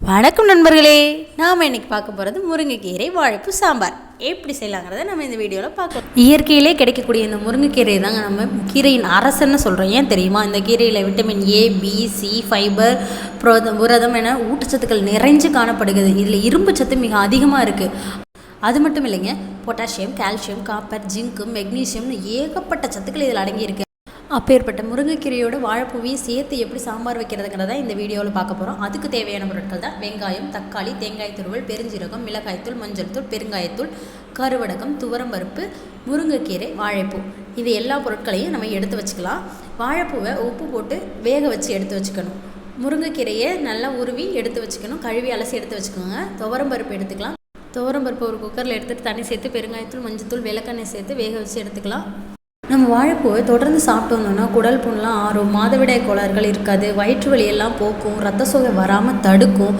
வணக்கம் நண்பர்களே நாம் இன்றைக்கி பார்க்க போகிறது முருங்கைக்கீரை வாழைப்பு சாம்பார். எப்படி செய்யலாங்கிறத நம்ம இந்த வீடியோவில் பார்க்கலாம். இயற்கையிலே கிடைக்கக்கூடிய இந்த முருங்கைக்கீரை தாங்க நம்ம கீரையின் அரசன்னு சொல்கிறோம் ஏன் தெரியுமா? இந்த கீரையில் vitamin A B C fibre புரதம் புரதம் என ஊட்டச்சத்துக்கள் நிறைஞ்சு காணப்படுகிறது. இதில் இரும்பு சத்து மிக அதிகமாக இருக்குது அது மட்டும் இல்லைங்க பொட்டாசியம் கால்சியம் காப்பர் ஜிங்க்கு மெக்னீசியம்னு ஏகப்பட்ட சத்துக்கள் இதில் அடங்கியிருக்கு. அப்பேற்பட்ட முருங்கைக்கீரையோட வாழைப்பூவையும் சேர்த்து எப்படி சாம்பார் வைக்கிறதுங்கிறத இந்த வீடியோவில் பார்க்க போகிறோம் அதுக்கு தேவையான பொருட்கள் தான் வெங்காயம் தக்காளி தேங்காய் துருவல் பெருஞ்சீரகம் மிளகாய்த்தூள் மஞ்சள் தூள் பெருங்காயத்தூள் கருவடகம் துவரம்பருப்பு முருங்கைக்கீரை வாழைப்பூ. இது எல்லா பொருட்களையும் நம்ம எடுத்து வச்சுக்கலாம். வாழைப்பூவை உப்பு போட்டு வேக வச்சு எடுத்து வச்சுக்கணும். முருங்கைக்கீரையை நல்லா உருவி எடுத்து வச்சுக்கணும். கழுவி அலசி எடுத்து வச்சுக்கோங்க. துவரம்பருப்பு எடுத்துக்கலாம். துவரம்பருப்பு ஒரு குக்கரில் எடுத்துகிட்டு தண்ணி சேர்த்து பெருங்காயத்தூள் மஞ்சத்தூள் விளக்கெண்ணெய் சேர்த்து வேக வச்சு எடுத்துக்கலாம். நம்ம வாழைப்பூவை தொடர்ந்து சாப்பிட்டு வந்தோம்னா குடல் புண்ணெலாம் ஆறும் மாதவிடாய் கோளாறுகள் இருக்காது வயிற்று வலியெல்லாம் போக்கும் ரத்த சோகை வராமல் தடுக்கும்.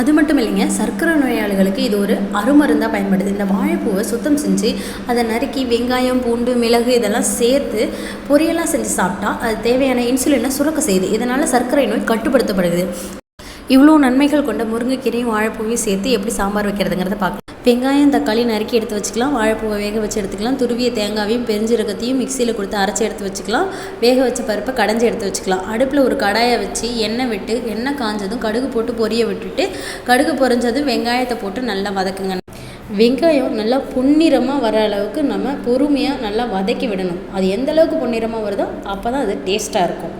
அது மட்டும் இல்லைங்க சர்க்கரை நோயாளிகளுக்கு இது ஒரு அருமருந்தாக பயன்படுது. இந்த வாழைப்பூவை சுத்தம் செஞ்சு அதை நறுக்கி வெங்காயம் பூண்டு மிளகு இதெல்லாம் சேர்த்து பொரியெல்லாம் செஞ்சு சாப்பிட்டா அது தேவையான இன்சுலினை சுரக்க செய்யுது. இதனால் சர்க்கரை நோய் கட்டுப்படுத்தப்படுது. இவ்வளோ நன்மைகள் கொண்ட முருங்கைக்கீரையும் வாழைப்பூவையும் சேர்த்து எப்படி சாம்பார் வைக்கிறதுங்கிறத பார்க்கலாம். வெங்காயம் தக்காளி நறுக்கி எடுத்து வச்சுக்கலாம். வாழைப்பூவை வேக வச்சு எடுத்துக்கலாம். துருவிய தேங்காவையும் பெருஞ்சீரகத்தையும் மிக்சியில் கொடுத்து அரைச்சி எடுத்து வச்சுக்கலாம். வேக வச்ச பருப்பை கடைஞ்சி எடுத்து வச்சுக்கலாம். அடுப்பில் ஒரு கடாயை வச்சு எண்ணெய் விட்டு எண்ணெய் காஞ்சதும் கடுகு போட்டு பொரிய விட்டுட்டு கடுகு பொரிஞ்சதும் வெங்காயத்தை போட்டு நல்லா வதக்குங்க. வெங்காயம் நல்லா பொன்னிறமாக வர அளவுக்கு நம்ம பொறுமையாக நல்லா வதக்கி விடணும். அது எந்த அளவுக்கு பொன்னிறமாக வருதோ அப்போ தான் அது டேஸ்ட்டாக இருக்கும்.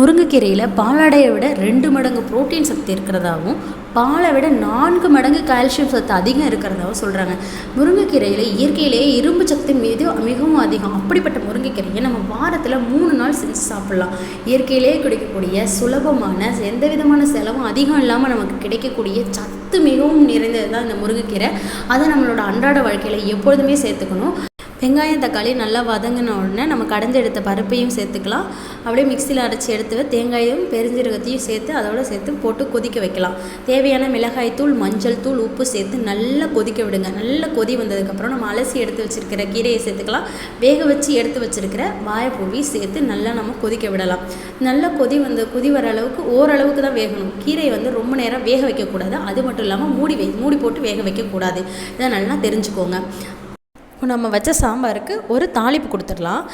முருங்கைக்கீரையில் பாலாடையை விட ரெண்டு மடங்கு புரோட்டீன் சக்தி இருக்கிறதாகவும் பாலை விட நான்கு மடங்கு கால்சியம் சத்து அதிகம் இருக்கிறதாகவும் சொல்கிறாங்க முருங்கைக்கீரையில் இயற்கையிலேயே இரும்பு சக்தி மீது மிகவும் அதிகம். அப்படிப்பட்ட முருங்கைக்கீரையை நம்ம வாரத்தில் மூணு நாள் செஞ்சு சாப்பிட்லாம். இயற்கையிலேயே கிடைக்கக்கூடிய சுலபமான எந்த விதமான செலவும் அதிகம் இல்லாமல் நமக்கு கிடைக்கக்கூடிய சத்து மிகவும் நிறைந்தது தான் இந்த முருங்கைக்கீரை. அதை நம்மளோட அன்றாட வாழ்க்கையில் எப்பொழுதுமே சேர்த்துக்கணும். வெங்காயம் தக்காளி நல்லா வதங்கின உடனே நம்ம கடைஞ்சி எடுத்த பருப்பையும் சேர்த்துக்கலாம். அப்படியே மிக்சியில் அரைச்சி எடுத்து தேங்காயும் பெருஞ்சீரகத்தையும் சேர்த்து அதோட சேர்த்து போட்டு கொதிக்க வைக்கலாம். தேவையான மிளகாய் தூள் மஞ்சள் தூள் உப்பு சேர்த்து நல்லா கொதிக்க விடுங்க. நல்லா கொதி வந்ததுக்கப்புறம் நம்ம அலசி எடுத்து வச்சுருக்கிற கீரையை சேர்த்துக்கலாம். வேக வச்சு எடுத்து வச்சுருக்கிற வாழைப்பூவையும் சேர்த்து நல்லா நம்ம கொதிக்க விடலாம். நல்லா கொதி வந்து கொதி வர அளவுக்கு ஓரளவுக்கு தான் வேகணும். கீரையை வந்து ரொம்ப நேரம் வேக வைக்கக்கூடாது. அது மட்டும் இல்லாமல் மூடி வை மூடி போட்டு வேக வைக்கக்கூடாது. இதை நல்லா தெரிஞ்சுக்கோங்க. இப்போ நம்ம வச்ச சாம்பாருக்கு ஒரு தாளிப்பு கொடுத்துடலாம்.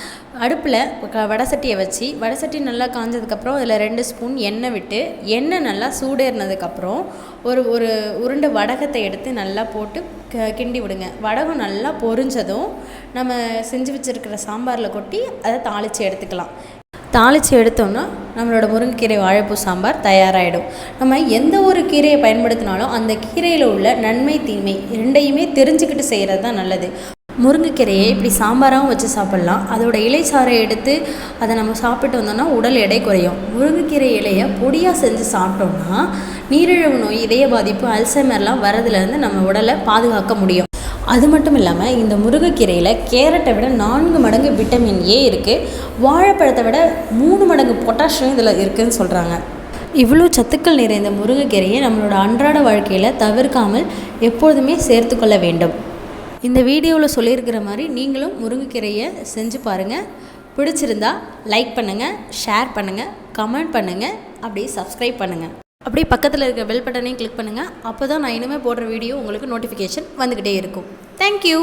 அடுப்பில் க வடை சட்டியை வச்சு வடை சட்டி நல்லா காஞ்சதுக்கப்புறம் அதில் ரெண்டு ஸ்பூன் எண்ணெய் விட்டு எண்ணெய் நல்லா சூடேறினதுக்கப்புறம் ஒரு ஒரு உருண்டை வடகத்தை எடுத்து நல்லா போட்டு க கிண்டி விடுங்க. வடகம் நல்லா பொரிஞ்சதும் நம்ம செஞ்சு வச்சுருக்கிற சாம்பாரில் கொட்டி அதை தாளித்து எடுத்துக்கலாம். தாளித்து எடுத்தோம்னா நம்மளோட முருங்கைக்கீரை வாழைப்பூ சாம்பார் தயாராகிடும் நம்ம எந்த ஒரு கீரையை பயன்படுத்தினாலும் அந்த கீரையில் உள்ள நன்மை தீமை ரெண்டையுமே தெரிஞ்சுக்கிட்டு செய்கிறது தான் நல்லது. முருங்கைக்கீரையை இப்படி சாம்பாராகவும் வச்சு சாப்பிட்லாம். அதோட இலை சாறை எடுத்து அதை நம்ம சாப்பிட்டு வந்தோம்னா உடல் எடை குறையும். முருங்கைக்கீரை இலையை பொடியாக செஞ்சு சாப்பிட்டோம்னா நீரிழிவு நோய் இதய பாதிப்பு அல்சைமர்லாம் வரதுலேருந்து நம்ம உடலை பாதுகாக்க முடியும். அது மட்டும் இல்லாமல் இந்த முருங்கைக்கீரையில் கேரட்டை விட நான்கு மடங்கு விட்டமின் ஏ இருக்குது வாழைப்பழத்தை விட மூணு மடங்கு பொட்டாசியம் இதில் இருக்குதுன்னு சொல்கிறாங்க இவ்வளோ சத்துக்கள் நிறைந்த முருங்கைக்கீரையை நம்மளோட அன்றாட வாழ்க்கையில் தவிர்க்காமல் எப்பொழுதுமே சேர்த்துக்கொள்ள வேண்டும். இந்த வீடியோவில் சொல்லியிருக்கிற மாதிரி நீங்களும் முருங்கைக்கீரையை செஞ்சு பாருங்கள் பிடிச்சிருந்தா லைக் பண்ணுங்கள் ஷேர் பண்ணுங்கள் கமெண்ட் பண்ணுங்கள் அப்படியே சப்ஸ்கிரைப் பண்ணுங்கள் அப்படியே பக்கத்தில் இருக்கிற பெல் பட்டனையும் கிளிக் பண்ணுங்கள் அப்போ தான் நான் இனிமேல் போடுற வீடியோ உங்களுக்கு நோட்டிஃபிகேஷன் வந்துக்கிட்டே இருக்கும். தேங்க்யூ